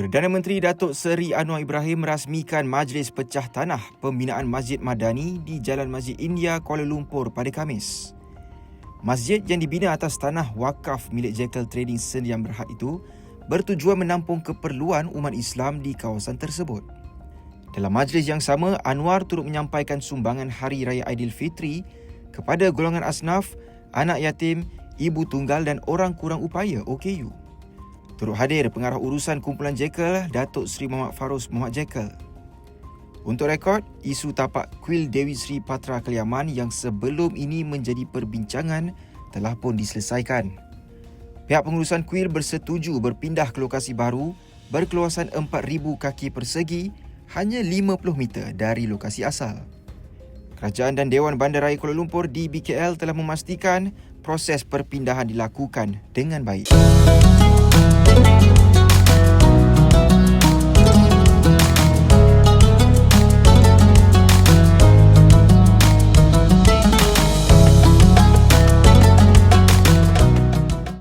Perdana Menteri Datuk Seri Anwar Ibrahim merasmikan Majlis Pecah Tanah Pembinaan Masjid Madani di Jalan Masjid India, Kuala Lumpur pada Kamis. Masjid yang dibina atas tanah wakaf milik Jekyll Trading Sdn Berhad itu bertujuan menampung keperluan umat Islam di kawasan tersebut. Dalam majlis yang sama, Anwar turut menyampaikan sumbangan Hari Raya Aidilfitri kepada golongan asnaf, anak yatim, ibu tunggal dan orang kurang upaya OKU. Turut hadir pengarah urusan kumpulan Jekyll, Datuk Seri Muhammad Farus Muhammad Jekyll. Untuk rekod, isu tapak kuil Dewi Sri Patra Keliaman yang sebelum ini menjadi perbincangan telah pun diselesaikan. Pihak pengurusan kuil bersetuju berpindah ke lokasi baru berkeluasan 4,000 kaki persegi hanya 50 meter dari lokasi asal. Kerajaan dan Dewan Bandaraya Kuala Lumpur di BKL telah memastikan proses perpindahan dilakukan dengan baik.